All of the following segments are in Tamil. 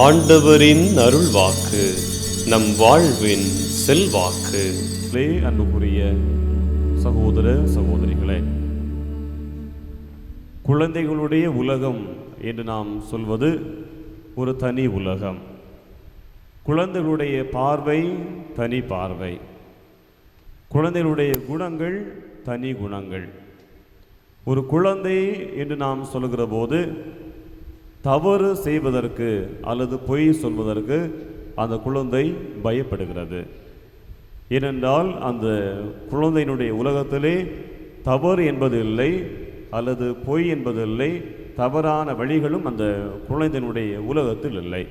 ஆண்டவரின் அருள் வாக்கு நம் வாழ்வின் செல்வாக்கு. அன்புக்குரிய சகோதர சகோதரிகளே குழந்தைகளுடைய உலகம் என்று நாம் சொல்வது ஒரு தனி உலகம். குழந்தைகளுடைய பார்வை தனி பார்வை. குழந்தைகளுடைய குணங்கள் தனி குணங்கள். ஒரு குழந்தை என்று நாம் சொல்கிற போது தவறு செய்வதற்கு அல்லது பொய் சொல்வதற்கு அந்த குழந்தை பயப்படுகிறது. ஏனென்றால் அந்த குழந்தையினுடைய உலகத்திலே தவறு என்பது இல்லை அல்லது பொய் என்பது இல்லை தவறான வழிகளும் அந்த குழந்தையினுடைய உலகத்தில் இல்லை.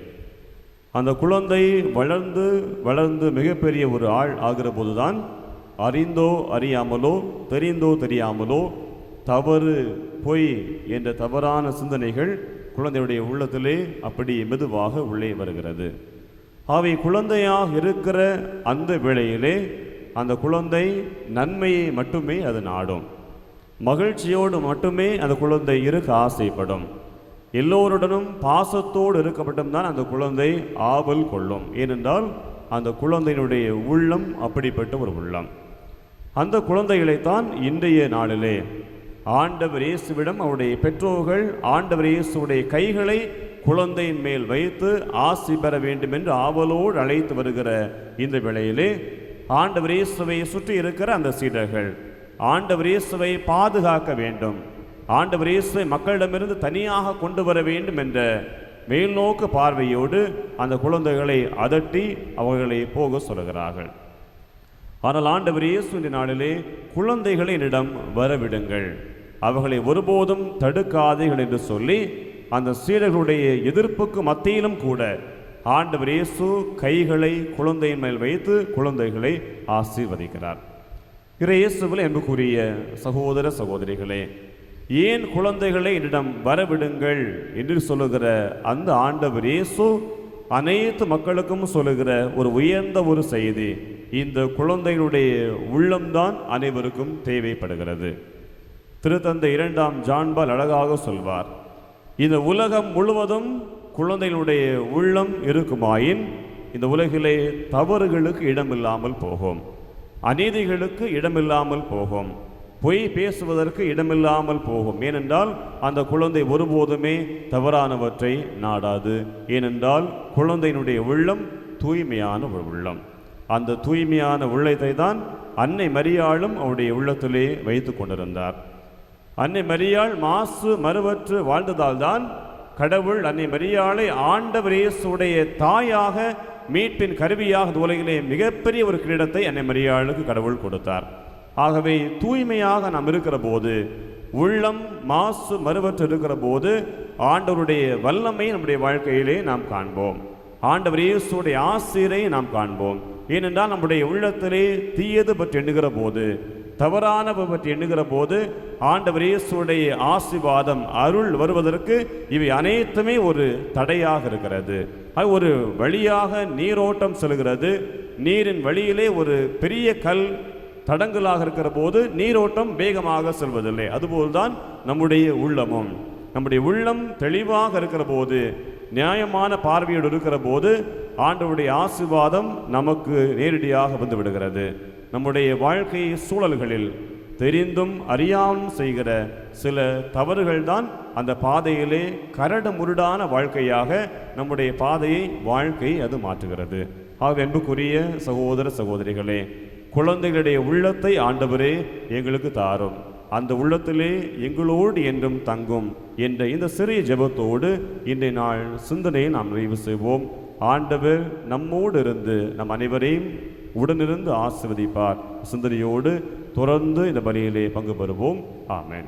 அந்த குழந்தை வளர்ந்து வளர்ந்து மிகப்பெரிய ஒரு ஆள் ஆகிற போதுதான் அறிந்தோ அறியாமலோ தெரிந்தோ தெரியாமலோ தவறு பொய் என்ற தவறான சிந்தனைகள் குழந்தையுடைய உள்ளத்திலே அப்படி மெதுவாக உள்ளே வருகிறது. அவை குழந்தையாக இருக்கிற அந்த வேளையிலே அந்த குழந்தை நன்மையை மட்டுமே அது நாடும். மகிழ்ச்சியோடு மட்டுமே அந்த குழந்தை இருக்க ஆசைப்படும். எல்லோருடனும் பாசத்தோடு இருக்க மட்டும்தான் அந்த குழந்தை ஆவல் கொள்ளும். ஏனென்றால் அந்த குழந்தையினுடைய உள்ளம் அப்படிப்பட்ட ஒரு உள்ளம். அந்த குழந்தைகளைத்தான் இன்றைய நாளிலே ஆண்டவர் இயேசுவிடம் அவருடைய பெற்றோர்கள் ஆண்டவர் இயேசுடைய கைகளை குழந்தையின் மேல் வைத்து ஆசி பெற வேண்டும் என்று ஆவலோடு அழைத்து வருகிற இந்த வேளையிலே ஆண்டவர் இயேசுவை சுற்றி இருக்கிற அந்த சீடர்கள் ஆண்டவர் இயேசுவை பாதுகாக்க வேண்டும். ஆண்டவர் இயேசுவை மக்களிடமிருந்து தனியாக கொண்டு வர வேண்டும் என்ற மேல்நோக்கு பார்வையோடு அந்த குழந்தைகளை அதட்டி அவர்களை போக சொல்கிறார்கள். ஆனால் ஆண்டவர் இயேசு நாளிலே குழந்தைகளை என்னிடம் வரவிடுங்கள். அவர்களை ஒருபோதும் தடுக்காதீர்கள் என்று சொல்லி அந்த சீடர்களுடைய எதிர்ப்புக்கு மத்தியிலும் கூட ஆண்டவர் இயேசு கைகளை குழந்தையின் மேல் வைத்து குழந்தைகளை ஆசீர்வதிக்கிறார். இறை இயேசுவில் என்புக்குரிய சகோதர சகோதரிகளே ஏன் குழந்தைகளை என்னிடம் வரவிடுங்கள் என்று சொல்லுகிற அந்த ஆண்டவர் இயேசு அனைத்து மக்களுக்கும் சொல்லுகிற ஒரு உயர்ந்த ஒரு செய்தி இந்த குழந்தைகளுடைய உள்ளம்தான் அனைவருக்கும் தேவைப்படுகிறது. திருத்தந்தை இரண்டாம் ஜான்பால் அழகாக சொல்வார் இந்த உலகம் முழுவதும் குழந்தைகளுடைய உள்ளம் இருக்குமாயின் இந்த உலகிலே தவறுகளுக்கு இடமில்லாமல் போகும் அநீதிகளுக்கு இடமில்லாமல் போகும் பொய் பேசுவதற்கு இடமில்லாமல் போகும். ஏனென்றால் அந்த குழந்தை ஒருபோதுமே தவறானவற்றை நாடாது. ஏனென்றால் குழந்தையினுடைய உள்ளம் தூய்மையான ஒரு உள்ளம். அந்த தூய்மையான உள்ளத்தை தான் அன்னை மரியாளும் அவருடைய உள்ளத்திலே வைத்து கொண்டிருந்தார். அன்னை மரியாள் மாசு மறுவற்று வாழ்ந்ததால் தான் கடவுள் அன்னை மரியாளை ஆண்டவர் இயேசுடைய தாயாக மீட்பின் கருவியாக இந்த உலகிலே மிகப்பெரிய ஒரு கிரீடத்தை அன்னை மரியாளுக்கு கடவுள் கொடுத்தார். ஆகவே தூய்மையாக நாம் இருக்கிற போது உள்ளம் மாசு மறுவற்று இருக்கிற போது ஆண்டவருடைய வல்லமை நம்முடைய வாழ்க்கையிலே நாம் காண்போம். ஆண்டவர் இயேசுடைய ஆசிரை நாம் காண்போம். ஏனென்றால் நம்முடைய உள்ளத்திலே தீயது பற்றி எண்ணுகிற போது தவறானவை பற்றி எண்ணுகிற போது ஆண்டவர் இயேசுடைய ஆசிர்வாதம் அருள் வருவதற்கு இவை அனைத்துமே ஒரு தடையாக இருக்கிறது. அது ஒரு வழியாக நீரோட்டம் செல்கிறது. நீரின் வழியிலே ஒரு பெரிய கல் தடங்கலாக இருக்கிற போது நீரோட்டம் வேகமாக செல்வதில்லை. அதுபோல்தான் நம்முடைய உள்ளமும். நம்முடைய உள்ளம் தெளிவாக இருக்கிற போது நியாயமான பார்வையோடு இருக்கிற போது ஆண்டவருடைய ஆசிர்வாதம் நமக்கு நேரடியாக வந்து விடுகிறது. நம்முடைய வாழ்க்கை சூழல்களில் தெரிந்தும் அறியாமல் செய்கிற சில தவறுகள் தான் அந்த பாதையிலே கரடு முருடான வாழ்க்கையாக நம்முடைய பாதையை வாழ்க்கை அது மாற்றுகிறது. ஆக அன்புக்குரிய சகோதர சகோதரிகளே குழந்தைகளுடைய உள்ளத்தை ஆண்டவரே எங்களுக்கு தாரும். அந்த உள்ளத்திலே எங்களோடு என்றும் தங்கும் என்ற இந்த சிறிய ஜெபத்தோடு இன்றைய நாள் சிந்தனையை நாம் நிறைவு செய்வோம். ஆண்டவர் நம்மோடு இருந்து நம் அனைவரையும் உடனிருந்து ஆசிர்வதிப்பார். சிந்தனையோடு தொடர்ந்து இந்த பலியிலே பங்கு பெறுவோம். ஆமேன்.